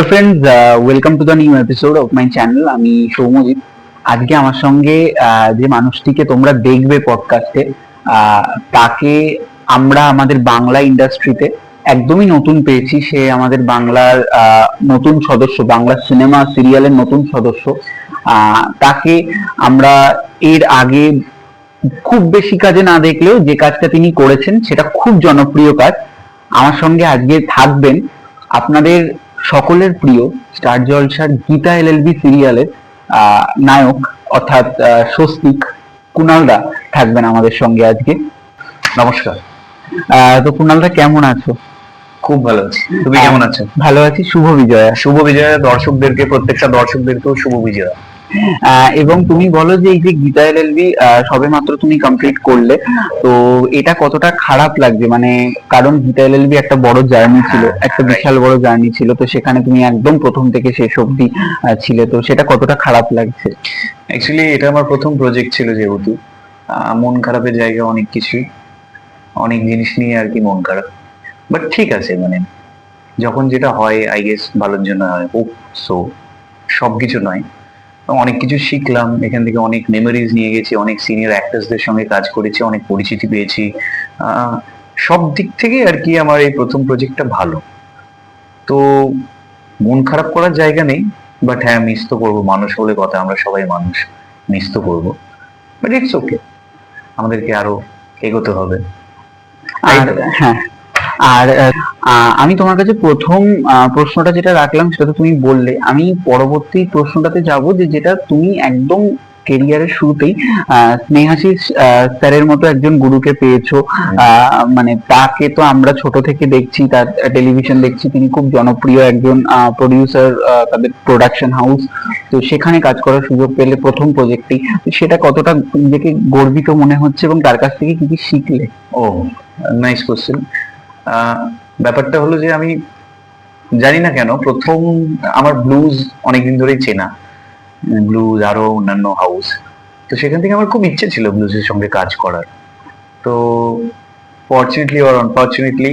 Hello friends welcome to the new episode of my channel আমি সৌমজিৎ আজকে আমার সঙ্গে যে মানুষটিকে তোমরা দেখবে পডকাস্টে তাকে আমরা আমাদের বাংলা ইন্ডাস্ট্রিতে একদমই নতুন পেয়েছি। সে আমাদের বাংলার নতুন সদস্য, বাংলা সিনেমা সিরিয়ালের নতুন সদস্য। তাকে আমরা এর আগে খুব বেশি কাজে না দেখলেও যে কাজটা তিনি করেছেন, সেটা খুব জনপ্রিয় কাজ। আমার সঙ্গে আজকে থাকবেন আপনাদের সকলের প্রিয় স্টার জলসার গীতা এলএলবি সিরিয়ালের নায়ক অর্থাৎ স্বস্তিক কুণালদা থাকবেন আমাদের সঙ্গে আজকে। নমস্কার। আহ, তো কুণালদা কেমন আছো? খুব ভালো আছি। তুমি কেমন আছো? ভালো আছি শুভ বিজয়া। শুভ বিজয়া দর্শকদেরকে প্রত্যেকটা দর্শকদেরকেও শুভ বিজয়া। এবং তুমি বলো যে এই যে গীতা এলএলবি সবে মাত্র তুমি কমপ্লিট করলে, তো এটা কতটা খারাপ লাগছে? মানে কারণ গীতা এলএলবি একটা বড় জার্নি ছিল, একটা বিশাল বড় জার্নি ছিল, তো সেখানে তুমি একদম প্রথম থেকে শেষ অবধি ছিলে, তো সেটা কতটা খারাপ লাগছে? অ্যাকচুয়ালি এটা আমার প্রথম প্রজেক্ট ছিল যেহেতু। মন খারাপের জায়গা অনেক কিছুই, অনেক জিনিস নিয়ে আর কি মন খারাপ। বাট ঠিক আছে মানে যখন যেটা হয় আই গেস ভালোর জন্য হয় ও সো সব কিছু নয়। অনেক কিছু শিখলাম, এখান থেকে অনেক মেমোরিজ নিয়ে গেছি, অনেক সিনিয়র অ্যাক্টার্সদের সঙ্গে কাজ করেছি, অনেক পরিচিতি পেয়েছি। সব দিক থেকে আর কি আমার এই প্রথম প্রজেক্টটা ভালো। তো মন খারাপ করার জায়গা নেই বাট হ্যাঁ মিস তো করব, মানুষ বলে কথা, আমরা সবাই মানুষ মিস তো করব। বাট ইটস ওকে আমাদেরকে আরও এগোতে হবে। আর হ্যাঁ। আর আমি তোমার কাছে প্রথম প্রশ্নটা যেটা রাখলাম সেটা তো তুমি বললে। আমি পরবর্তী প্রশ্নটাতে যাব যে যেটা তুমি একদম কেরিয়ারের শুরুতেই স্নেহাশিস স্যারের মতো একজন গুরুকে পেয়েছ। মানে তাকে তো আমরা ছোট থেকে দেখছি তার টেলিভিশন দেখছি তিনি খুব জনপ্রিয় একজন প্রডিউসার তাদের প্রোডাকশন হাউস তো সেখানে কাজ করার সুযোগ পেলে প্রথম প্রজেক্টেই সেটা কতটা নিজেকে গর্বিত মনে হচ্ছে এবং তার কাছ থেকে কি কি শিখলে? ও নাইস কোশ্চেন ব্যাপারটা হলো যে আমি জানি না কেন, প্রথম আমার ব্লুজ অনেকদিন ধরেই চেনা। ব্লুজ আরও অন্যান্য হাউস তো সেখান থেকে আমার খুব ইচ্ছে ছিল ব্লুজের সঙ্গে কাজ করার। তো ফর্চুনেটলি অর আনফর্চুনেটলি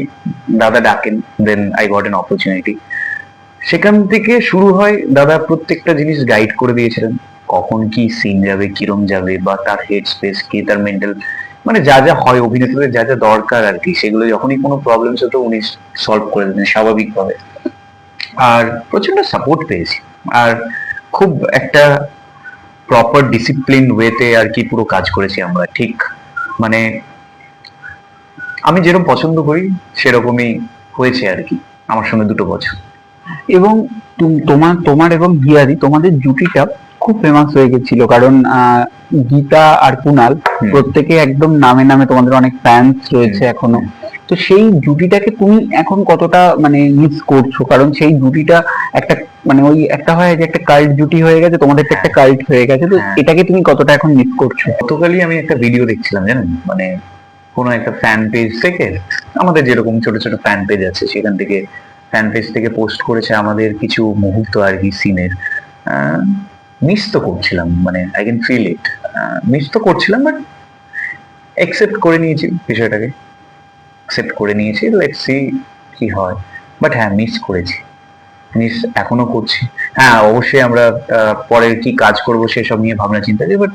দাদা ডাকেন then I got an opportunity সেখান থেকে শুরু হয় দাদা প্রত্যেকটা জিনিস গাইড করে দিয়েছিলেন। কখন কি সিন যাবে, কিরম যাবে, বা তার হেড স্পেস কি তার মেন্টাল মানে যা যা হয় অভিনেতাদের যা যা দরকার আর কি, সেগুলো যখনই কোনো প্রবলেমস হতো উনি সলভ করে দিতেন স্বাভাবিকভাবে। আর প্রচণ্ড সাপোর্ট পেয়েছি। আর খুব একটা প্রপার ডিসিপ্লিন ওয়েতে আর কি পুরো কাজ করেছি আমরা, ঠিক? মানে আমি যেরকম পছন্দ করি, সেরকমই হয়েছে আর কি, আমার সঙ্গে দুটো বছর। এবং তোমার তোমার এবং গিয়ারি তোমাদের জুটিটা খুব ফেমাস হয়ে গেছিল। কারণ আহ, গীতা আর কুনাল প্রত্যেকে একদম নামে নামে তোমাদের অনেক ফ্যান্স রয়েছে এখনও। তো সেই জুটিটাকে তুমি এখন কতটা মানে মিস করছ? কারণ সেই জুটিটা একটা মানে ওই একটা হয় যে একটা কাল্ট জুটি হয়ে গেছে তোমাদের তো একটা কাল্ট হয়ে গেছে। তো হ্যাঁ। এটাকে তুমি কতটা এখন মিস করছ? গতকালই আমি একটা ভিডিও দেখছিলাম জানেন? মানে কোনো একটা ফ্যান পেজ থেকে আমাদের যেরকম ছোট ছোট ফ্যান পেজ আছে সেখান থেকে ফ্যান পেজ থেকে পোস্ট করেছে আমাদের কিছু মুহূর্ত আর কি সিনের মিস তো করছিলাম মানে I can feel it miss তো করছিলাম বাট অ্যাকসেপ্ট করে নিয়েছি বিষয়টাকে। অ্যাকসেপ্ট করে নিয়েছি লেটস সি কি হয়। বাট হ্যাঁ মিস করেছি। মিস এখনও করছি। হ্যাঁ অবশ্যই আমরা পরের কি কাজ করব সেসব নিয়ে ভাবনা চিন্তা করি বাট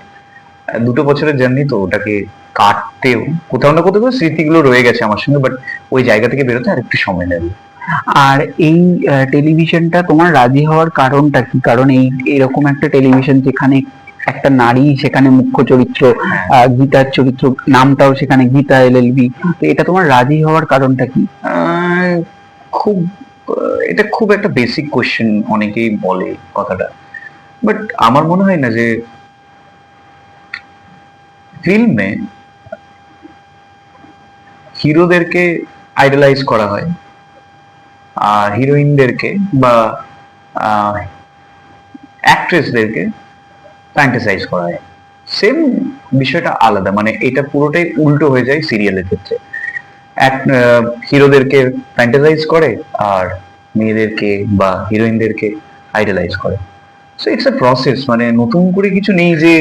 দুটো বছরের জার্নি তো ওটাকে কাটতেও, কোথাও না কোথাও স্মৃতিগুলো রয়ে গেছে আমার সঙ্গে বাট ওই জায়গা থেকে বেরোতে আর একটু সময় নেবে আর এই টেলিভিশনটা তোমার রাজি হওয়ার কারণটা কি? কারণ এই এরকম একটা টেলিভিশন যেখানে একটা নারী সেখানে মুখ্য চরিত্র গীতার চরিত্র নামটাও সেখানে গীতা এলএলবি তো এটা তোমার রাজি হওয়ার কারণটা কি? খুব এটা খুব একটা বেসিক কোশ্চেন অনেকেই বলে কথাটা। বাট আমার মনে হয় না যে ফিল্মে হিরোদেরকে আইডলাইজ করা হয়। হিরোইনদেরকে বা অ্যাক্ট্রেসদেরকে ফ্যান্টাসাইজ করা হয়। সেম বিষয়টা আলাদা মানে এটা পুরোটাই উল্টো হয়ে যায় সিরিয়ালের ক্ষেত্রে। হিরোদেরকে ফ্যান্টাসাইজ করে আর মেয়েদেরকে বা হিরোইনদেরকে আইডালাইজ করে। সো ইটস এ প্রসেস মানে নতুন করে কিছু নেই যে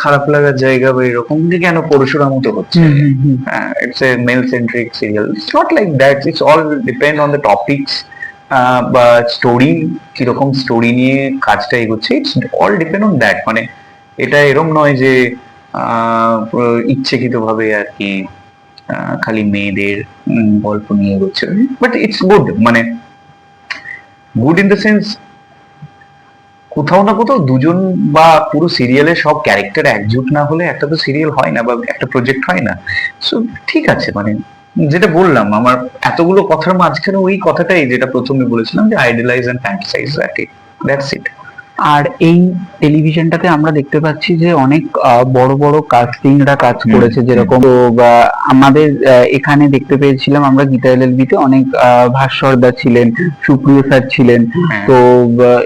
খারাপ লাগার জায়গা বা এরকম যে কেন পরশুরাম মতো হচ্ছে? It's a male centric serial it's not like that it's all depend on the topics বা স্টোরি কীরকম স্টোরি নিয়ে কাজটা এগোচ্ছে। It's all depend on that মানে এটা এরম নয় যে ইচ্ছেকৃত ভাবে আর কি খালি মেয়েদের গল্প নিয়ে এগোচ্ছে। বাট ইটস গুড মানে গুড ইন দ্য সেন্স কোথাও না কোথাও দুজন বা পুরো সিরিয়ালের সব ক্যারেক্টার একজুট না হলে একটা তো সিরিয়াল হয় না বা একটা প্রজেক্ট হয় না। সো ঠিক আছে মানে যেটা বললাম, আমার এতগুলো কথার মাঝখানে ওই কথাটাই যেটা প্রথমে বলেছিলাম যে idealise and fantasise that's it আর এই টেলিভিশনটাতে আমরা দেখতে পাচ্ছি যে অনেক বড় বড় কাস্টিংরা কাজ করেছে যেরকম তো আমাদের এখানে দেখতে পেয়েছিলাম আমরা গীতা এলএলবি তে অনেক আহ, ভাস্করদা ছিলেন সুপ্রিয় স্যার ছিলেন হ্যাঁ। তো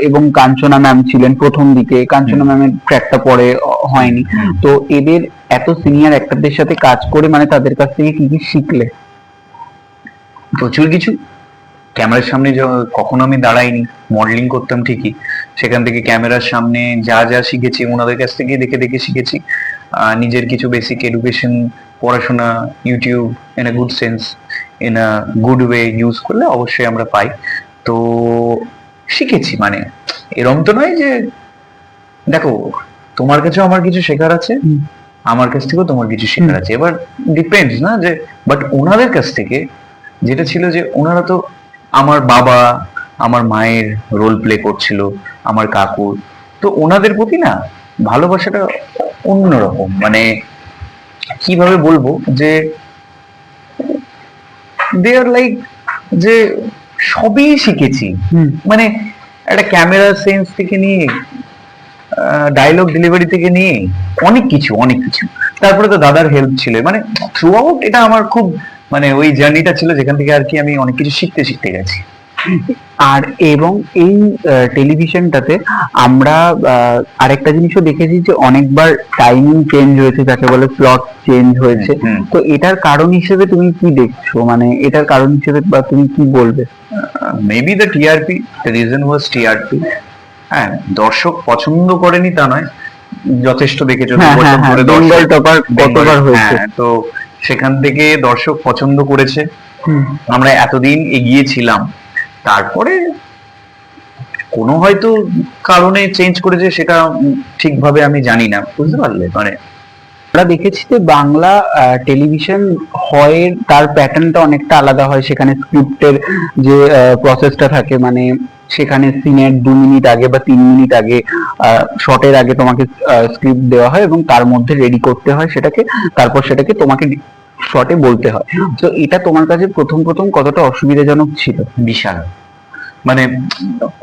এবং কাঞ্চনা ম্যাম ছিলেন প্রথম দিকে। কাঞ্চনা ম্যামের ট্র্যাকটা পরে হয়নি। তো এদের এত সিনিয়র অ্যাক্টরদের সাথে কাজ করে মানে তাদের কাছ থেকে কি কি শিখলে? প্রচুর কিছু। ক্যামেরার সামনে কখনো আমি দাঁড়াইনি মডেলিং করতাম ঠিকই সেখান থেকে ক্যামেরার সামনে যা যা শিখেছি ওনাদের কাছ থেকে দেখে দেখে শিখেছি। নিজের কিছু বেসিক এডুকেশন পড়াশোনা YouTube in a good sense in a good way use করলে অবশ্যই আমরা পাই। তো শিখেছি মানে এরম তো নয় যে দেখো তোমার কাছেও আমার কিছু শেখার আছে আমার কাছ থেকেও তোমার কিছু শেখার আছে। এবার ডিপেন্ডস না যে বাট ওনাদের কাছ থেকে যেটা ছিল যে ওনারা তো আমার বাবা আমার মায়ের রোল প্লে করছিল আমার কাকুর তো ওনাদের প্রতি না ভালোবাসাটা অন্যরকম। মানে কীভাবে বলব যে দে আর লাইক যে সবই শিখেছি। হুম। মানে একটা ক্যামেরা সেন্স থেকে নিয়ে ডায়লগ ডেলিভারি থেকে নিয়ে অনেক কিছু অনেক কিছু। তারপরে তো দাদার হেল্প ছিল। মানে থ্রু আউট এটা আমার খুব মানে ওই জার্নিটা ছিল যেখান থেকে আর কি আমি অনেক কিছু শিখতে শিখতে গেছি। আর এবং এই টেলিভিশনটাতে আমরা আরেকটা জিনিসও দেখেছি যে অনেকবার টাইমিং চেঞ্জ হয়েছে যাকে বলে প্লট চেঞ্জ হয়েছে। তো এটার কারণ হিসেবে তুমি কি দেখছ? মানে এটার কারণ হিসেবে বা তুমি কি বলবে? Maybe the TRP the reason was TRP হ্যাঁ দর্শক পছন্দ করেনি তা নয় যথেষ্ট দেখেছ। তো সেখান থেকে দর্শক পছন্দ করেছে। আমরা এতদিন এগিয়েছিলাম। তারপরে কোনো হয়তো কারণে চেঞ্জ করেছে সেটা ঠিকভাবে আমি জানি না। বুঝতে পারলে? মানে আমরা দেখেছি যে বাংলা টেলিভিশন হয় তার প্যাটার্নটা অনেকটা আলাদা হয়। সেখানে স্ক্রিপ্টের যে প্রসেসটা থাকে মানে সেখানে সিনের দু মিনিট আগে বা তিন মিনিট আগে শটের আগে তোমাকে স্ক্রিপ্ট দেওয়া হয় এবং তার মধ্যে রেডি করতে হয় সেটাকে, তারপর সেটাকে তোমাকে শর্টে বলতে হয়। তো এটা তোমার কাছে প্রথম প্রথম কতটা অসুবিধাজনক ছিল? বিশাল। মানে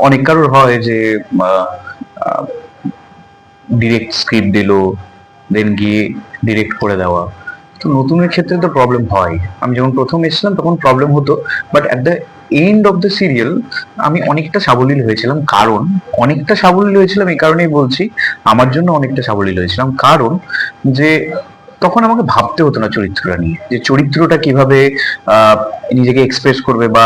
অনেক কারোর হয় যে ডিরেক্ট স্ক্রিপ্ট দিলো দেন গিয়ে ডিরেক্ট করে দেওয়া। তো নতুনের ক্ষেত্রে তো প্রবলেম হয়। আমি যখন প্রথম এসেছিলাম, তখন প্রবলেম হতো but at the end of the serial আমি অনেকটা সাবলীল হয়েছিলাম, কারণ অনেকটা সাবলীল হয়েছিলাম এই কারণেই বলছি, আমার জন্য অনেকটা সাবলীল হয়েছিলাম, কারণ যে তখন আমাকে ভাবতে হতো না চরিত্রটা নিয়ে, যে চরিত্রটা কীভাবে নিজেকে এক্সপ্রেস করবে বা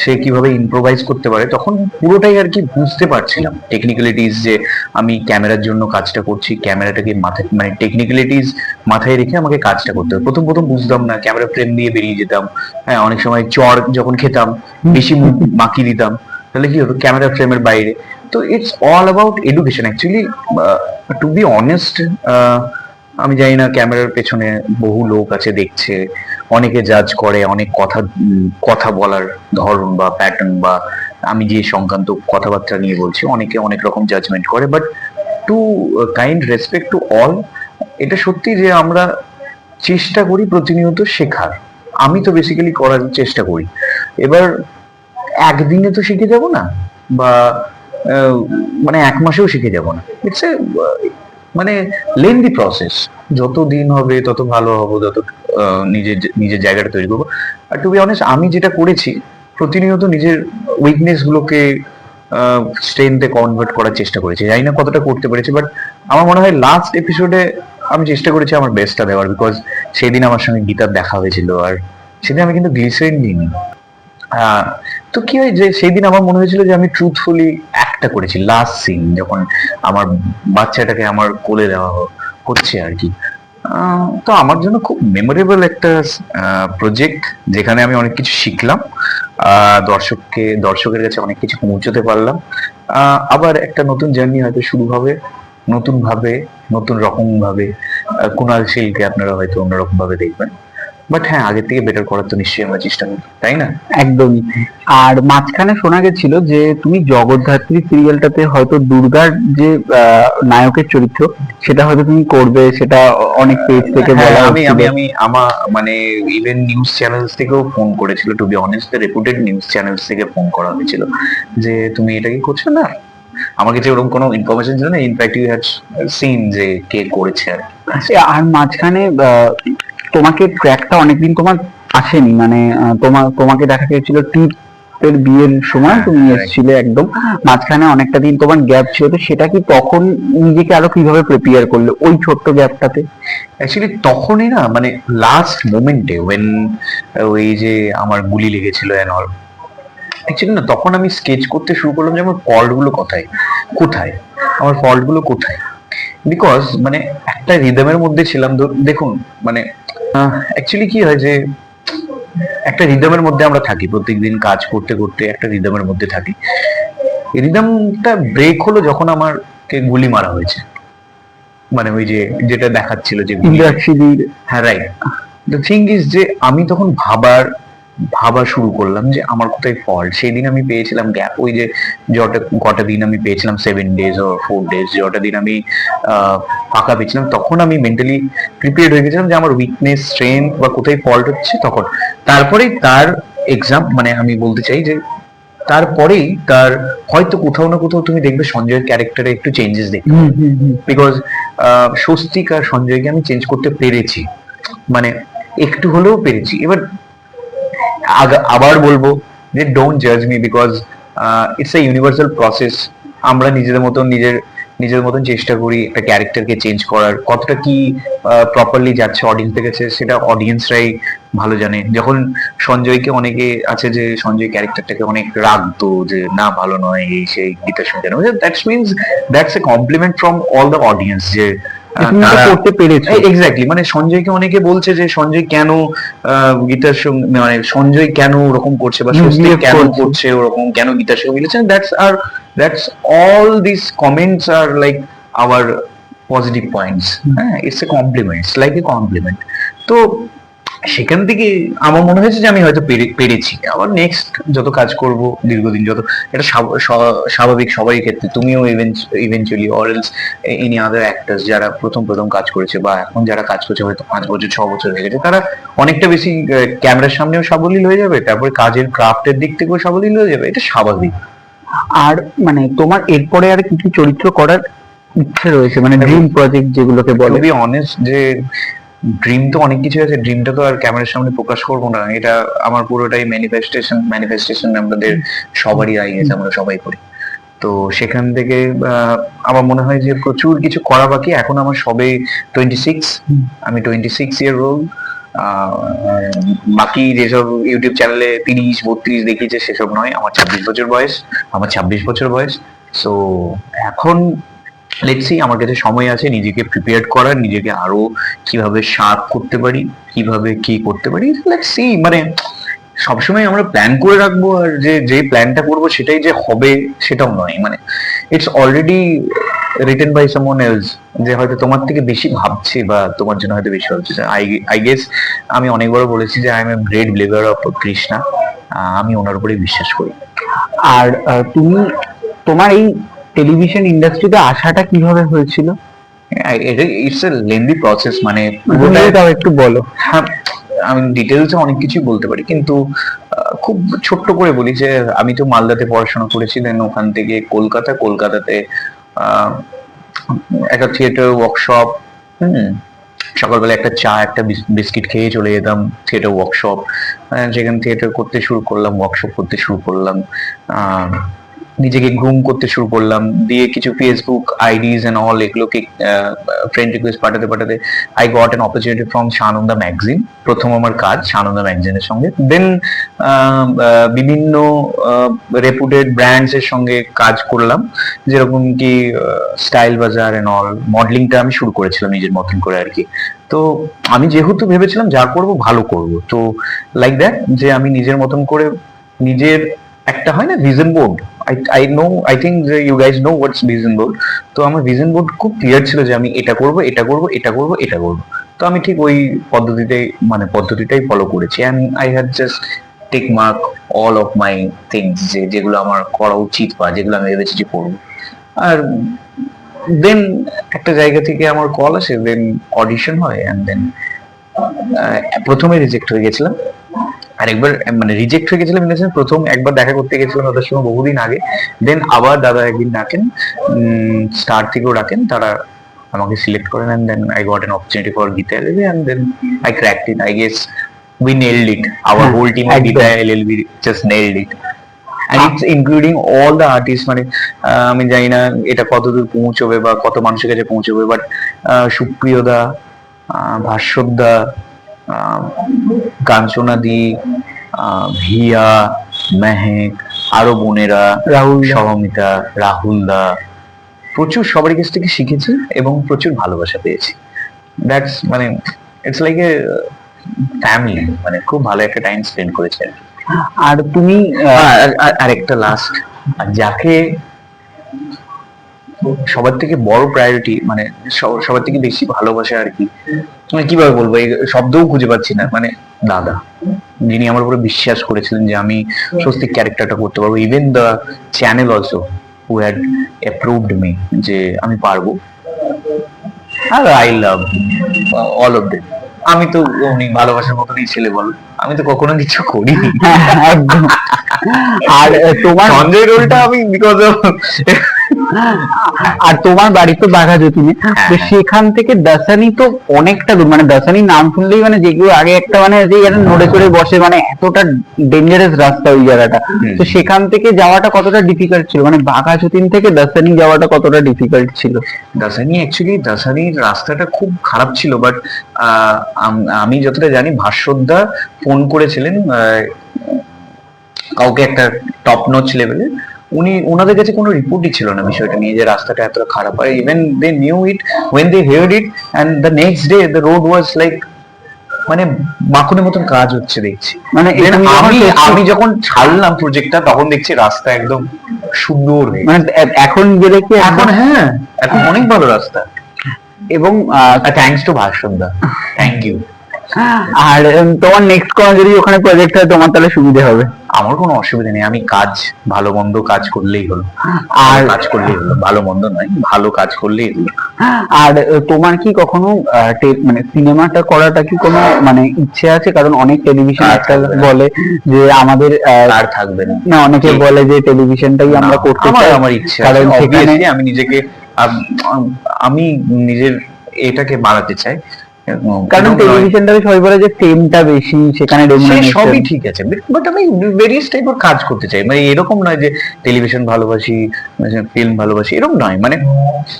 সে কীভাবে ইম্প্রোভাইজ করতে পারে, তখন পুরোটাই আর কি বুঝতে পারছিলাম। টেকনিক্যালিটিস যে আমি ক্যামেরার জন্য কাজটা করছি ক্যামেরাটাকে মাথায় মানে টেকনিক্যালিটিস মাথায় রেখে আমাকে কাজটা করতে হবে। প্রথম প্রথম বুঝতাম না ক্যামেরা ফ্রেম দিয়ে বেরিয়ে যেতাম। হ্যাঁ অনেক সময় চর যখন খেতাম, বেশি মাখিয়ে দিতাম, তাহলে কি হতো? ক্যামেরা ফ্রেমের বাইরে। তো it's all about education actually to be honest আমি জানি না ক্যামেরার পেছনে বহু লোক আছে, দেখছে। অনেকে জাজ করে, অনেক কথা কথা বলার ধরন বা প্যাটার্ন বা আমি যে সংক্রান্ত কথাবার্তা নিয়ে বলছি, অনেকে অনেক রকম জাজমেন্ট করে but to kind respect to all এটা সত্যি যে আমরা চেষ্টা করি প্রতিনিয়ত শেখার। আমি তো বেসিক্যালি করার চেষ্টা করি। এবার একদিনে তো শিখে যাব না, বা মানে এক মাসেও শিখে যাব না। ইটস এ মানে লেন্দি প্রসেস যত দিন হবে, তত ভালো হব তত নিজের নিজের জায়গাটা তৈরি করব। আর টু বি অনেস্ট আমি যেটা করেছি, প্রতিনিয়ত নিজের উইকনেস গুলোকে স্ট্রেংথে কনভার্ট করার চেষ্টা করেছি। জানি না কতটা করতে পেরেছি বাট আমার মনে হয় লাস্ট এপিসোডে আমি চেষ্টা করেছি আমার বেস্টটা দেওয়ার বিকজ সেদিন আমার সঙ্গে গীতার দেখা হয়েছিল, আর সেদিন আমি কিন্তু গ্লিসারিন দিইনি। তো কি হয় যে সেই দিন আমার মনে হয়েছিল যে, আমি ট্রুথফুলি একটা করেছি লাস্ট সিন যখন আমার বাচ্চাটাকে আমার কোলে দেওয়া হচ্ছে আর কি। তো আমার জন্য খুব মেমোরেবল একটা প্রজেক্ট যেখানে আমি অনেক কিছু শিখলাম দর্শককে, দর্শকের কাছে অনেক কিছু পৌঁছতে পারলাম। আবার একটা নতুন জার্নি হয়তো শুরু হবে নতুন ভাবে নতুন রকম ভাবে কুণাল শীলকে আপনারা হয়তো অন্যরকম ভাবে দেখবেন। বাট হ্যাঁ আগের থেকে বেটার করার তো নিশ্চয়ই আমরা চেষ্টা করি তাই না? একদমই। আর মাঝখানে শোনা গেছিল যে তুমি জগদ্ধাত্রী সিরিয়ালটাতে হয়তো দুর্গার যে নায়কের চরিত্র সেটা হয়তো তুমি করবে সেটা অনেক পেজ থেকে হ্যাঁ, বলা আমি আমি আমি আমার মানে ইভেন নিউজ চ্যানেলস থেকেও ফোন করেছিল to be honest reputed news channels থেকে ফোন করা হয়েছিল যে তুমি এটা কি করছ না? আমার কাছে ওরকম কোনো ইনফরমেশন ছিল না ইনফ্যাক্ট ইউ হ্যাড সিন যে কে করেছে আর আর মাঝখানে তোমাকে ট্র্যাকটা অনেকদিন তোমার আসেনি মানে তোমার তোমাকে দেখা গেছিল টিপ এর বিয়ের সময় তুমি হ্যাঁ, এসেছিলে একদম। মাঝখানে অনেকটা দিন তোমার গ্যাপ ছিল তো সেটা কি তখন নিজেকে আরও কীভাবে প্রিপেয়ার করলে ওই ছোট্ট গ্যাপটাতে অ্যাকচুয়ালি তখনই না মানে লাস্ট মোমেন্টে ওয়েন ওই যে আমার গুলি লেগেছিল এন্ড অল অ্যাকচুয়ালি না তখন আমি স্কেচ করতে শুরু করলাম যে আমার ফল্টগুলো কোথায়? কোথায়? আমার ফল্টগুলো কোথায়? বিকজ মানে একটা রিদমের মধ্যে ছিলাম ধর- দেখুন মানে অ্যাকচুয়ালি কি হয় যে একটা রিদমের মধ্যে আমরা থাকি প্রত্যেকদিন কাজ করতে করতে একটা রিদমের মধ্যে থাকি। রিদমটা ব্রেক হলো যখন আমার কে গুলি মারা হয়েছে। মানে ওই যে যেটা দেখাচ্ছিল যে হ্যাঁ রাইট দ্য থিং ইজ যে আমি তখন ভাবার ভাবা শুরু করলাম যে আমার কোথায় ফল্ট সেই দিন আমি পেয়েছিলাম গ্যাপ ওই যে যটা কটা দিন আমি পেয়েছিলাম সেভেন ডেজ ও ফোর ডেজ যটা দিন আমি ফাঁকা পেয়েছিলাম। তখন আমি মেন্টালি প্রিপেয়ার্ড হয়ে গেছিলাম যে আমার উইকনেস স্ট্রেন বা কোথায় ফল্ট হচ্ছে তখন। তারপরেই তার এক্সাম মানে আমি বলতে চাই যে তারপরেই তার হয়তো কোথাও না কোথাও তুমি দেখবে সঞ্জয়ের ক্যারেক্টারে একটু চেঞ্জেস দেখবে। বিকজ স্বস্তিক আর সঞ্জয়কে আমি চেঞ্জ করতে পেরেছি। মানে একটু হলেও পেরেছি। এবার আবার বলব যে ডোন্ট জাজ me because it's a universal process আমরা নিজেদের মতন নিজের নিজের মতন চেষ্টা করি একটা ক্যারেক্টারকে চেঞ্জ করার। কতটা কি প্রপারলি যাচ্ছে অডিয়েন্সের কাছে সেটা অডিয়েন্সরাই ভালো জানে। যখন সঞ্জয়কে অনেকে আছে যে সঞ্জয় ক্যারেক্টারটাকে অনেক রাখতো যে, না, ভালো নয়, এই সেই গীতার সঙ্গে that's means that's a compliment from all the audience যে করতে পেরেছে। এক্স্যাক্টলি মানে সঞ্জয়কে অনেকে বলছে যে সঞ্জয় কেন গীতার সঙ্গে মানে সঞ্জয় কেন ওরকম করছে বা স্বস্তিক কেন করছে। করছে ওরকম কেন গীতার সঙ্গে মিলেছে? দ্যাটস আর দ্যাটস অল দিস কমেন্টস আর লাইক আওয়ার পজিটিভ পয়েন্টস হ্যাঁ it's a compliments like a compliment তো সেখান থেকে আমার মনে হয়েছে যে আমি হয়তো পেরে- পেরেছি। আবার নেক্সট যত কাজ করব দীর্ঘদিন যত এটা স্বাভাবিক সবারই ক্ষেত্রে। তুমিও eventually or else any other actors যারা প্রথম প্রথম কাজ করেছে বা এখন যারা কাজ করছে হয়তো পাঁচ বছর ছ বছর হয়ে গেছে তারা অনেকটা বেশি ক্যামেরার সামনেও সাবলীল হয়ে যাবে তারপরে কাজের ক্রাফটের দিক থেকেও সাবলীল হয়ে যাবে এটা স্বাভাবিক। আর মানে তোমার এরপরে আর কি কি চরিত্র করার ইচ্ছে রয়েছে? মানে ড্রিম প্রজেক্ট যেগুলোকে বলে? অনেস্ট যে ড্রিম তো অনেক কিছু আছে। ড্রিমটা তো আর ক্যামেরার সামনে প্রকাশ করব না। এটা আমার পুরোটাই ম্যানিফেস্টেশন ম্যানিফেস্টেশন আমাদের সবারই আই গেছে, আমরা সবাই করি। তো সেখান থেকে আমার মনে হয় যে প্রচুর কিছু করা বাকি। এখন আমার সবে টোয়েন্টি সিক্স আমি টোয়েন্টি সিক্স ইয়ার ওল্ড বাকি যেসব ইউটিউব চ্যানেলে তিরিশ, বত্রিশ দেখিয়েছে, সেসব নয়। আমার ছাব্বিশ বছর বয়স। আমার ছাব্বিশ বছর বয়স। সো এখন লেটসি আমার কাছে সময় আছে, নিজেকে প্রিপেয়ার করার, নিজেকে আরও কীভাবে শার্প করতে পারি, কীভাবে কি করতে পারি লেটস মানে সবসময় আমরা প্ল্যান করে রাখব আর যে যে প্ল্যানটা করব সেটাই যে হবে সেটাও নয় মানে it's already written by someone else যে হয়তো তোমার থেকে বেশি ভাবছে বা তোমার জন্য হয়তো বেশি ভাবছে আই আই গেস আমি অনেকবার বলেছি যে I am a great believer of Krishna আমি ওনার উপরেই বিশ্বাস করি। আর তুমি তোমার এই টেলিভিশন ইন্ডাস্ট্রিতে আসাটা কীভাবে হয়েছিল? ইটস এ লেন্দি প্রসেস মানে পুরোটাই তাও একটু বলো। হ্যাঁ আমি ডিটেলসে অনেক কিছুই বলতে পারি কিন্তু খুব ছোট্ট করে বলি যে আমি তো মালদাতে পড়াশোনা করেছি দেন ওখান থেকে কলকাতা কলকাতাতে একটা থিয়েটার ওয়ার্কশপ হুম সকালবেলা একটা চা একটা বিস- বিস্কিট খেয়ে চলে যেতাম থিয়েটার ওয়ার্কশপ যেখানে থিয়েটার করতে শুরু করলাম ওয়ার্কশপ করতে শুরু করলাম আহ, নিজেকে গ্রুম করতে শুরু করলাম, দিয়ে কিছু ফেসবুক আইডিজ এন্ড অল এগুলোকে ফ্রেন্ড রিকোয়েস্ট পাঠাতে পাঠাতে I got an opportunity from Sananda magazine প্রথম আমার কাজ সানন্দা ম্যাগজিনের সঙ্গে। দেন বিভিন্ন রেপুটেড ব্র্যান্ডস এর সঙ্গে কাজ করলাম, যেরকম কি স্টাইল বাজার এন্ড অল মডেলিংটা আমি শুরু করেছিলাম নিজের মতন করে আর কি। তো আমি যেহেতু ভেবেছিলাম যা করব ভালো করব, তো লাইক দ্যাট যে আমি নিজের মতন করে নিজের একটা হয় না vision board I I know I think যে you guys know what's vision board তো আমার ভিজন বোর্ড খুব ক্লিয়ার ছিল যে আমি এটা করব এটা করব এটা করব এটা করব। তো আমি ঠিক ওই পদ্ধতিটাই মানে পদ্ধতিটাই ফলো করেছি। And I had just tick mark all of my things যে যেগুলো আমার করা উচিত বা যেগুলো আমি ভেবেছি যে করব। আর দেন একটা জায়গা থেকে আমার কল আসে দেন অডিশন হয় অ্যান্ড দেন প্রথমে রিজেক্ট হয়ে গেছিলাম। আরেকবার মানে রিজেক্ট হয়ে গেছিলাম sense প্রথম একবার দেখা করতে গেছিলাম তাদের সঙ্গে বহুদিন আগে। দেন আবার দাদা একদিন ডাকেন স্টার থেকেও ডাকেন তারা আমাকে সিলেক্ট করেন and then I got an opportunity for Geeta LLB and then I cracked it I guess we nailed it our whole team একদম। Geeta LLB just nailed it and it's including all the artist মানে আমি জানি না এটা কতদূর পৌঁছবে বা কত মানুষের কাছে পৌঁছবে বাট সুপ্রিয়দা আহ, কাঞ্চনাদি ভিয়া মেহেক আরও বোনেরা রাহুল সহমিতা রাহুল দা। প্রচুর সবার কাছ থেকে শিখেছি এবং প্রচুর ভালোবাসা পেয়েছি। দ্যাটস মানে ইটস লাইক এ ফ্যামিলি মানে খুব ভালো একটা টাইম স্পেন্ড করেছে আর তুমি আহ, আর- আর- আর- আর একটা লাস্ট যাকে সবার থেকে বড় প্রায়োরিটি মানে সবার থেকে বেশি ভালোবাসা আর কি মানে কীভাবে বলব? এই শব্দও খুঁজে পাচ্ছি না মানে দাদা যিনি আমার উপরে বিশ্বাস করেছিলেন যে আমি স্বস্তিক ক্যারেক্টারটা করতে পারব। Even the channel also who had approved me যে আমি পারব। আর I love all of them আমি তো উনি ভালোবাসার মতনই ছেলে বল আমি তো কখনো কিছু করিনি। একদম। আর তোমার সঞ্জয় রোলটা আমি বিকজ অফ আর তোমার বাড়ি তো বাঘা যতীনে তো হ্যাঁ। সেখান থেকে দাসানি তো অনেকটা দূর মানে দাসানি নাম শুনলেই মানে যেগুলো আগে একটা মানে যে নড়ে চড়ে বসে মানে এতটা ডেঞ্জারাস রাস্তা ওই জায়গাটা। তো সেখান থেকে যাওয়াটা কতটা ডিফিকাল্ট ছিল? মানে বাঘা যতীন থেকে দাসানি যাওয়াটা কতটা ডিফিকাল্ট ছিল? দাসানি অ্যাকচুয়ালি দাসানির রাস্তাটা খুব খারাপ ছিল বাট আমি যতটা জানি ভাস্বরদা ফোন করেছিলেন আহ, কাউকে একটা টপ নচ লেভেলে উনি ওনাদের কাছে কোনো রিপোর্টই ছিল না বিষয়টা নিয়ে যে রাস্তাটা এতটা খারাপ। আর even they knew it when they heard it and the next day the road was like মানে মাখনের মতন কাজ হচ্ছে দেখছি। মানে আমি আমি যখন ছাড়লাম প্রজেক্টটা তখন দেখছি রাস্তা একদম সুন্দর মানে এখন গেলে কি এখন হ্যাঁ এখন অনেক ভালো রাস্তা। এবং আহ, টু টু ভাস্বরদা থ্যাংক ইউ আর তোমার নেক্সট কোনো যদি ওখানে প্রজেক্ট হয় তোমার তাহলে সুবিধা হবে। আমার কোনো অসুবিধা নেই আমি কাজ ভালো মন্দ কাজ করলেই হলো। আর কাজ করলেই হলো ভালো মন্দ নয় ভালো কাজ করলেই হলো। আর তোমার কি কখনো মানে সিনেমাটা করাটা কি কোনো মানে ইচ্ছে আছে? কারণ অনেক টেলিভিশন একটা বলে যে আমাদের আর থাকবে না। না অনেকে বলে যে টেলিভিশনটাই আমরা করতে চাই। আমার ইচ্ছে কারণ সেখানে আমি নিজেকে আম- নিজের এটাকে বাড়াতে চাই। কারণ এরকম নয়- টেলিভিশনটাকে সবাই বলে যে ফেমটা বেশি সেখানে সবই ঠিক আছে বাট আমি ভেরিয়াস টাইপের কাজ করতে চাই। মানে এরকম নয় যে টেলিভিশন ভালোবাসি ফিল্ম ভালোবাসি এরকম নয়। মানে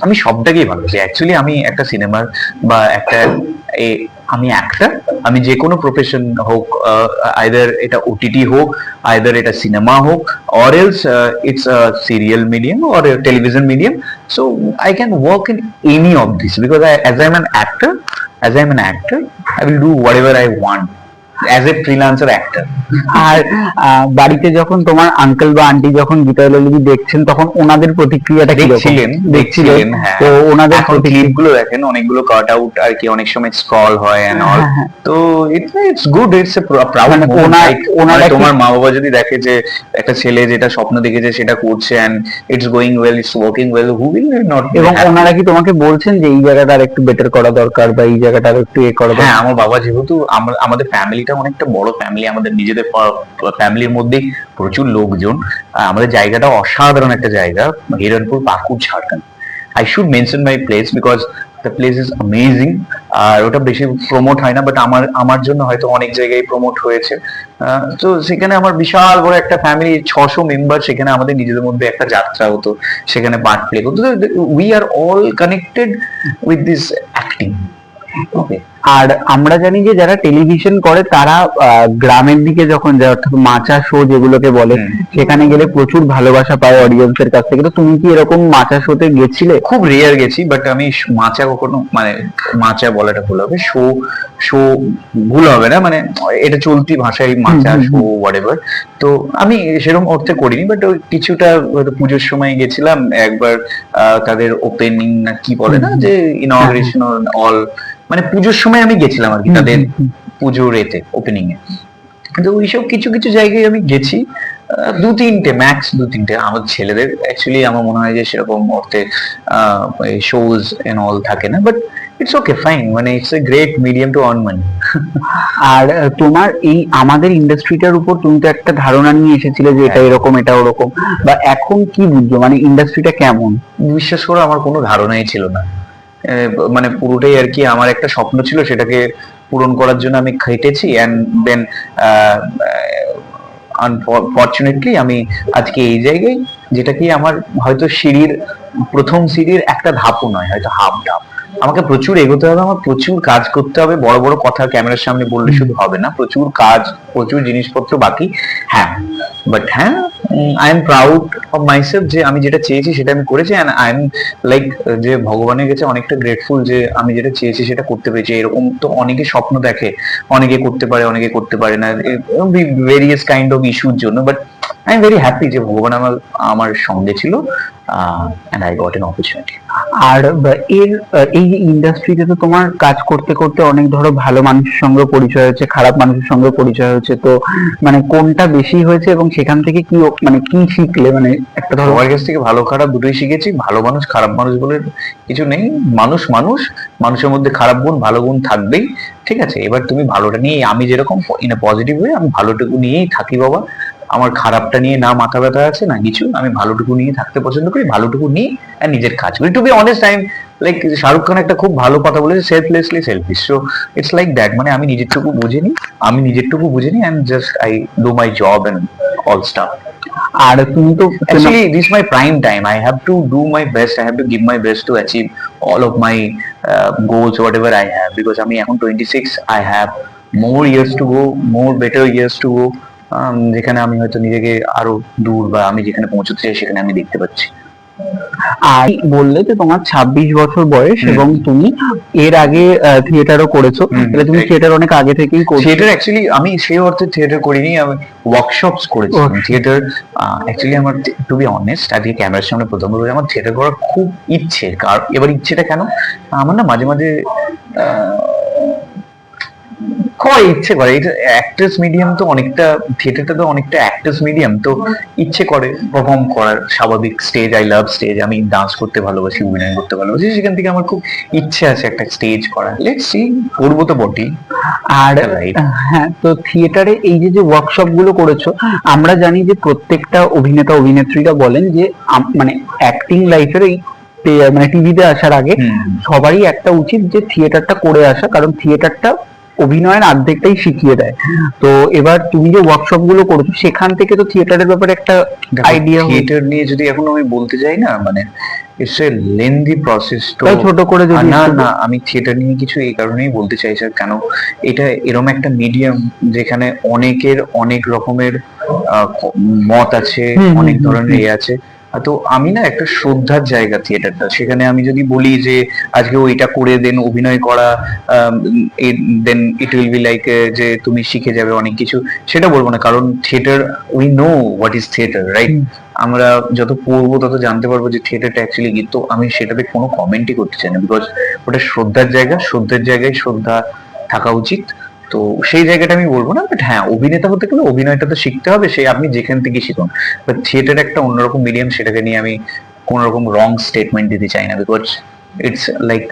আমি সবটাকেই ভালোবাসি। অ্যাকচুয়ালি আমি একটা সিনেমার বা একটা আমি একটা আমি যে কোনো প্রফেশন হোক আইদার এটা ওটিটি হোক আইদার এটা সিনেমা হোক or else it's serial medium or television medium so I can work in any of this because as I am an actor as I'm an actor, I will do whatever I want as a freelancer actor. আর বাড়িতে যখন তোমার uncle বা aunty যখন গীতা ললিবি দেখছেন তখন ওনাদের প্রতিক্রিয়াটা কি দেখছিলেন দেখছিলেন? হ্যাঁ। তো ওনাদের এখন প্রতিক্রিয়া গুলো দেখেন অনেকগুলো কাট আউট আর কি অনেক সময় স্ক্রল হয় এন্ড অল হ্যাঁ, হ্যাঁ। তো it's good it's a proud মানে ওনা- ওনারা কি- তোমার মা বাবা যদি দেখে যে একটা ছেলে যেটা স্বপ্ন দেখেছে সেটা করছে and it's going well it's working well who will not এবং ওনারা কি তোমাকে বলছেন যে এই জায়গাটা আর একটু বেটার করা দরকার বা এই জায়গাটা আর একটু এ করা দরকার? হ্যাঁ আমার বাবা যেহেতু আমাদের ফ্যামিলিটা অনেকটা বড় ফ্যামিলি আমাদের নিজেদের ফ্যামিলির মধ্যে প্রচুর লোকজন। আমাদের জায়গাটা অসাধারণ একটা জায়গা, Hiranpur Pakur Jharkhand. I should mention my place because the place is amazing আর ওটা বেশি প্রমোট হয় না বাট আমার আমার জন্য হয়তো অনেক জায়গায় প্রমোট হয়েছে। তো সেখানে আমার বিশাল বড় একটা ফ্যামিলি ছশো মেম্বার সেখানে আমাদের নিজেদের মধ্যে একটা যাত্রা হতো, সেখানে পার্ট প্লে করতো। We are all connected with this acting okay আর আমরা জানি যে যারা টেলিভিশন করে তারা গ্রামের দিকে যখন যায় অর্থাৎ মাচা শো যেগুলোকে বলে সেখানে গেলে প্রচুর ভালোবাসা পায় অডিয়েন্সের কাছ থেকে। তো তুমি কি এরকম মাচা শোতে গেছিলে? খুব রেয়ার গেছি বাট আমি মাচা কখনো মানে মাচা বলাটা ভুল হবে শো শো ভুল হবে না মানে এটা চলতি ভাষায় মাচা শো হোয়াট তো আমি সেরকম অর্থে করিনি বাট ওই কিছুটা হয়তো পুজোর সময় গেছিলাম একবার আহ, তাদের ওপেনিং না কি বলে না যে ইনগ্রেশন অল মানে পুজোর সময় আমি গেছিলাম আর কি তাদের পুজোর এতে ওপেনিং এ। কিন্তু ওইসব কিছু কিছু জায়গায় আমি গেছি দু তিনটে ম্যাক্স দু তিনটে। আমার ছেলেদের অ্যাকচুয়ালি আমার মনে হয় যে সেরকম অর্থে শোজ এন্ড অল থাকে না বাট ইটস ওকে ফাইন মানে it's a great medium to earn money আর তোমার এই আমাদের ইন্ডাস্ট্রিটার উপর তুমি তো একটা ধারণা নিয়ে এসেছিলে যে এটা হ্যাঁ। এরকম এটা ওরকম। বা এখন কি বুঝছ মানে ইন্ডাস্ট্রিটা কেমন? বিশ্বাস করো আমার কোনো ধারণাই ছিল না। মানে পুরোটাই আর কি আমার একটা স্বপ্ন ছিল, সেটাকে পূরণ করার জন্য আমি খেটেছি অ্যান্ড দেন আনফর্চুনেটলি আমি আজকে এই জায়গায় যেটা কি আমার হয়তো সিঁড়ির, প্রথম সিঁড়ির একটা ধাপও নয়, হয়তো হাফ ধাপ। আমাকে প্রচুর এগোতে হবে আমার প্রচুর কাজ করতে হবে। বড় বড় কথা ক্যামেরার সামনে বললে শুধু হবে না প্রচুর কাজ প্রচুর জিনিসপত্র বাকি। হ্যাঁ বাট হ্যাঁ I am proud of myself যে আমি যেটা চেয়েছি সেটা আমি করেছি অ্যান্ড আই এম লাইক যে ভগবানের কাছে অনেকটা গ্রেটফুল যে আমি যেটা চেয়েছি সেটা করতে পেরেছি। এরকম তো অনেকে স্বপ্ন দেখে অনেকে করতে পারে অনেকে করতে পারে না। ভেরিয়াস কাইন্ড অফ ইস্যুর জন্য but I am very happy যে ভগবান আমার আমার সঙ্গে ছিল and I got an opportunity আর এর এই ইন্ডাস্ট্রিতে তো তোমার কাজ করতে করতে অনেক ধরো ভালো মানুষের সঙ্গে পরিচয় হয়েছে, খারাপ মানুষের সঙ্গে পরিচয় হয়েছে, তো মানে কোনটা বেশি হয়েছে এবং সেখান থেকে কি মানে কি শিখলে? মানে একটা ধরো সবার কাছ থেকে ভালো খারাপ দুটোই শিখেছি, ভালো মানুষ, খারাপ মানুষ বলে কিছু নেই। মানুষ মানুষ, মানুষের মধ্যে খারাপ গুণ, ভালো গুণ থাকবেই, ঠিক আছে? এবার তুমি ভালোটা নিয়ে আমি যেরকম ইন এ পজিটিভ ওয়ে আমি ভালোটুকু নিয়েই থাকি বাবা। আমার খারাপটা নিয়ে না মাথা ব্যথা আছে না কিছু আমি ভালোটুকু নিয়ে থাকতে পছন্দ করি ভালোটুকু নিই আর নিজের কাজ করি to be honest I like Shahrukh Khan একটা খুব ভালো কথা বলেছে selflessly selfish so it's like that মানে আমি নিজেরটুকু বুঝিনি আমি নিজেরটুকু বুঝিনি and just I do my job and all stuff আর তুমি তো this is my prime time. I have to do my best. I have to give my best to achieve all of my uh, goals, whatever I have. Because আমি এখন 26, I have more years to go, more better years to go. Um, যেখানে আমি হয়তো নিজেকে আরও দূর বা আমি যেখানে পৌঁছতে চাই সেখানে আমি দেখতে পাচ্ছি। আর বললে যে তোমার ছাব্বিশ বছর বয়স এবং তুমি এর আগে থিয়েটারও করেছ। তাহলে তুমি থিয়েটার অনেক আগে থেকেই করছ। থিয়েটার অ্যাকচুয়ালি আমি সেই অর্থে থিয়েটার করিনি আমি ওয়ার্কশপস করেছি. থিয়েটার অ্যাকচুয়ালি আমার টু বি অনেস্ট আজকে ক্যামেরার সামনে প্রথম বলে আমার থিয়েটার করার খুব ইচ্ছে। এবার ইচ্ছেটা কেন? আমার না মাঝে মাঝে আহ, হয় ইচ্ছে করে এটা অ্যাক্ট্রেস মিডিয়াম তো অনেকটা থিয়েটারটা তো অনেকটা অ্যাক্ট্রেস মিডিয়াম তো ইচ্ছে করে পারফর্ম করার স্বাভাবিক স্টেজ আই লাভ স্টেজ আমি ডান্স করতে ভালোবাসি অভিনয় করতে ভালোবাসি সেখান থেকে আমার খুব ইচ্ছে আছে একটা স্টেজ করার লেটস সি করব তো বটেই আর Right. হ্যাঁ তো থিয়েটারে এই যে যে ওয়ার্কশপগুলো করেছ আমরা জানি যে প্রত্যেকটা অভিনেতা অভিনেত্রীরা বলেন যে মানে অ্যাক্টিং লাইফের এই মানে টিভিতে আসার আগে। সবারই একটা উচিত যে থিয়েটারটা করে আসা কারণ থিয়েটারটা অভিনয়ের অর্ধেকটাই শিখিয়ে দেয়। তো এবার তুমি যে ওয়ার্কশপগুলো করেছ সেখান থেকে তো থিয়েটারের ব্যাপারে একটা আইডিয়া থিয়েটার নিয়ে যদি এখন আমি বলতে যাই না মানে ইটস এ লেন্দি প্রসেস তো ছোট করে যদি না না আমি থিয়েটার নিয়ে কিছু এই কারণেই বলতে চাই স্যার কেন এটা এরম একটা মিডিয়াম যেখানে অনেকের অনেক রকমের মত আছে অনেক ধরনের। এ আছে। তো আমি না একটা শ্রদ্ধার জায়গা থিয়েটারটা সেখানে আমি যদি বলি যে আজকে ওইটা করে দেন অভিনয় করা then it will be like যে তুমি শিখে যাবে অনেক কিছু সেটা বলব না কারণ theatre we know what is theatre right আমরা যত পড়ব তত জানতে পারব যে থিয়েটারটা অ্যাকচুয়ালি গীত তো আমি সেটাতে কোনো কমেন্টই করতে চাই না বিকজ ওটা শ্রদ্ধার জায়গা শ্রদ্ধার জায়গায় শ্রদ্ধা থাকা উচিত। তো সেই জায়গাটা আমি বলব না বাট হ্যাঁ অভিনেতা হতে গেলে অভিনয়টা তো শিখতে হবে সে আপনি যেখান থেকে শিখুন। বাট থিয়েটার একটা অন্যরকম মিডিয়াম সেটাকে নিয়ে আমি কোন রকম রং স্টেটমেন্ট দিতে চাই না বিকজ ইটস লাইক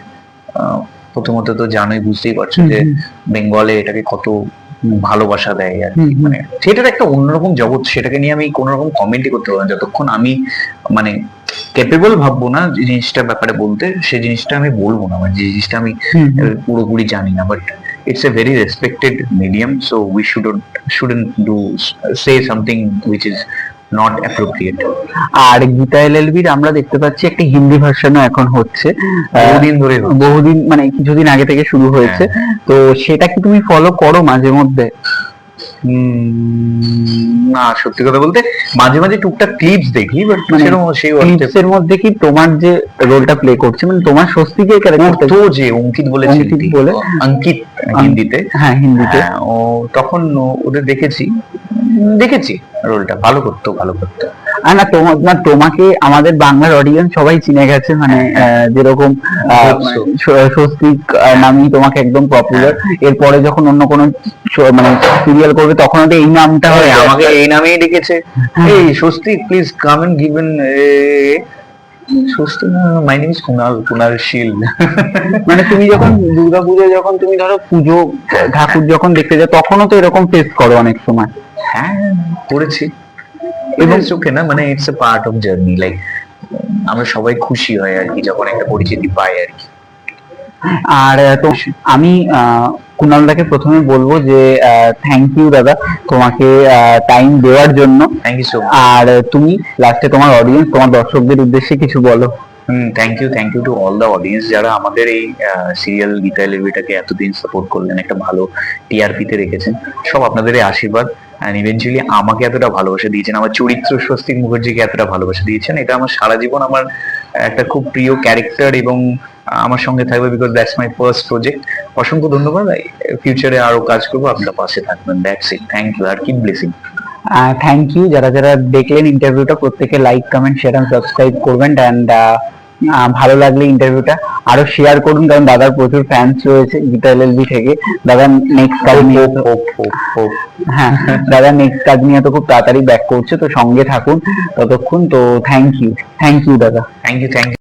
প্রথমত তো জানোই বুঝতেই পারছ যে বেঙ্গলে এটাকে কত ভালোবাসা দেয় আর কি। মানে থিয়েটার একটা অন্যরকম জগৎ সেটাকে নিয়ে আমি কোনো রকম কমেন্টই করতে পারব না। যতক্ষণ আমি মানে ক্যাপেবল ভাববো না যে জিনিসটার ব্যাপারে বলতে সেই জিনিসটা আমি বলব না মানে যে জিনিসটা আমি। পুরোপুরি জানি না। But it's a very respected medium so we shouldn't shouldn't do say something which is not appropriate. আর গীতা এলএলবির আমরা দেখতে পাচ্ছি একটা হিন্দি ভার্সনও এখন হচ্ছে। বহুদিন ধরে বহুদিন মানে কিছুদিন আগে থেকে শুরু হয়েছে। তো সেটা কি তুমি ফলো করো মাঝে মধ্যে। না সত্যি কথা বলতে মাঝে মাঝে টুকটাক ক্লিপস দেখি বাট মানে সেরকম সেই ক্লিপস এর মধ্যে কি তোমার যে রোলটা প্লে করছে মানে তোমার স্বস্তিকে ক্যারেক্টার তো যে অঙ্কিত বলে অঙ্কিত বলে? অঙ্কিত হিন্দিতে। হ্যাঁ হিন্দিতে। হ্যাঁ, ও তখন ওদের দেখেছি। দেখেছি রোলটা ভালো করতো ভালো করতো। আর না তোমার তোমাকে আমাদের বাংলার অডিয়েন্স সবাই চিনে গেছে মানে যেরকম আহ, Hope so. স- স্বস্তিক নামেই তোমাকে একদম পপুলার এরপরে যখন অন্য কোনো মানে সিরিয়াল করবে তখন এই নামটা হ্যাঁ, হয়ে আমাকে এই নামেই ডেকেছে। এই স্বস্তি প্লিজ কাম এন্ড গিভেন স্বস্তি না my name is Kunal Kunal Sheel. মানে তুমি যখন দুর্গা পুজো যখন তুমি ধরো পুজো ঠাকুর যখন দেখতে যাও তখনও তো এরকম ফেস করো অনেক সময়। হ্যাঁ করেছি। এবং ওকে না? মানে it's a part of journey like আমরা সবাই খুশি হয় আর কি যখন একটা পরিচিতি পাই আর কি। আর তো আমি আহ, কুণালদাকে প্রথমে বলব যে থ্যাংক ইউ দাদা তোমাকে টাইম দেওয়ার জন্য। থ্যাংক ইউ সো আর তুমি লাস্টে তোমার অডিয়েন্স তোমার দর্শকদের উদ্দেশ্যে কিছু বলো। হুম thank you thank you to all the audience যারা আমাদের এই সিরিয়াল গীতা এলিভিটাকে এতদিন সাপোর্ট করলেন একটা ভালো টিআরপি তে রেখেছেন। সব আপনাদের এই আশীর্বাদ। অ্যান্ড ইভেনচুয়ালি আমাকে এতটা ভালোবাসা দিয়েছেন, আমার চরিত্র স্বস্তিক মুখার্জিকে এতটা ভালোবাসা দিয়েছেন, এটা আমার সারা জীবন আমার একটা খুব প্রিয় ক্যারেক্টার এবং আমার সঙ্গে থাকবে because that's my first project অসংখ্য ধন্যবাদ ফিউচারে আরও কাজ করব আপনার পাশে থাকবেন দ্যাটস ইট থ্যাংক ইউ আর কিপ ব্লেসিং থ্যাংক ইউ যারা যারা দেখলেন ইন্টারভিউটা প্রত্যেকে লাইক কমেন্ট শেয়ার সাবস্ক্রাইব করবেন অ্যান্ড ভালো লাগলে ইন্টারভিউটা আরও শেয়ার করুন কারণ দাদার প্রচুর ফ্যান্স রয়েছে গীতা এলএলবি থেকে। দাদা নেক্সট কাজ নিয়ে হ্যাঁ দাদা নেক্সট কাজ নিয়ে তো খুব তাড়াতাড়ি ব্যাক করছে তো সঙ্গে থাকুন ততক্ষণ। তো থ্যাংক ইউ থ্যাংক ইউ দাদা। Thank you thank you